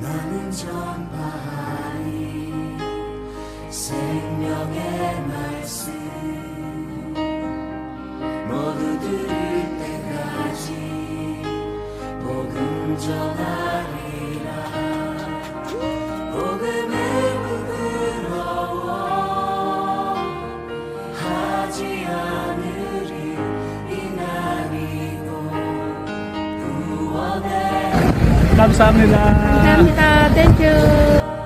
나는 전파하리. 생명의 말씀 모두 들을 때까지 복음 전하 감사합니다. 감사합니다. 땡큐.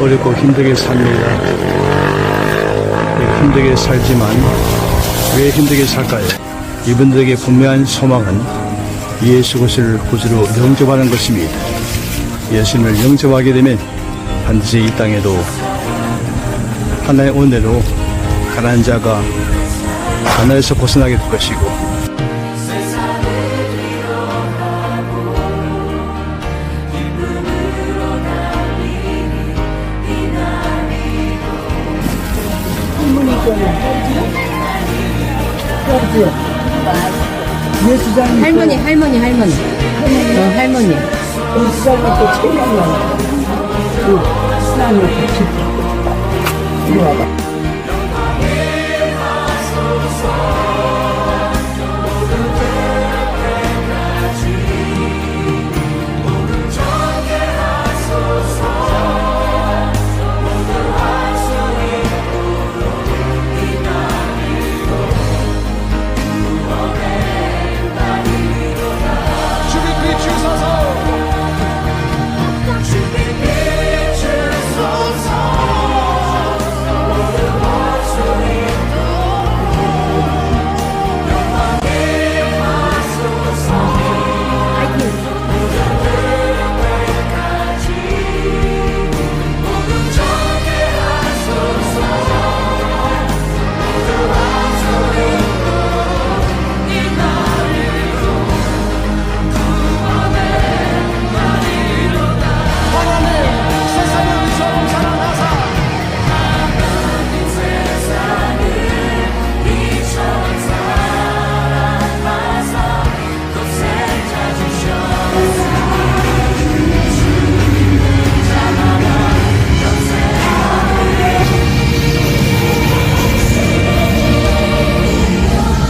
어렵고 힘들게 삽니다. 네, 힘들게 살지만 왜 힘들게 살까요? 이분들에게 분명한 소망은 예수 그리스도를 구주로 영접하는 것입니다. 예수님을 영접하게 되면 반드시 이 땅에도 하나의 은혜로 가난한 자가 가난에서 벗어나게 될 것이고 할머니, 할머니, 할머니. 어, 할머니.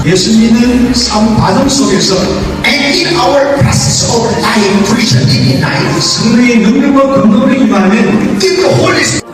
예수님은 삶 과정 속에서 and in our process of life Christian living life 성령의 능력과 건강을 임하면 in the Holy Spirit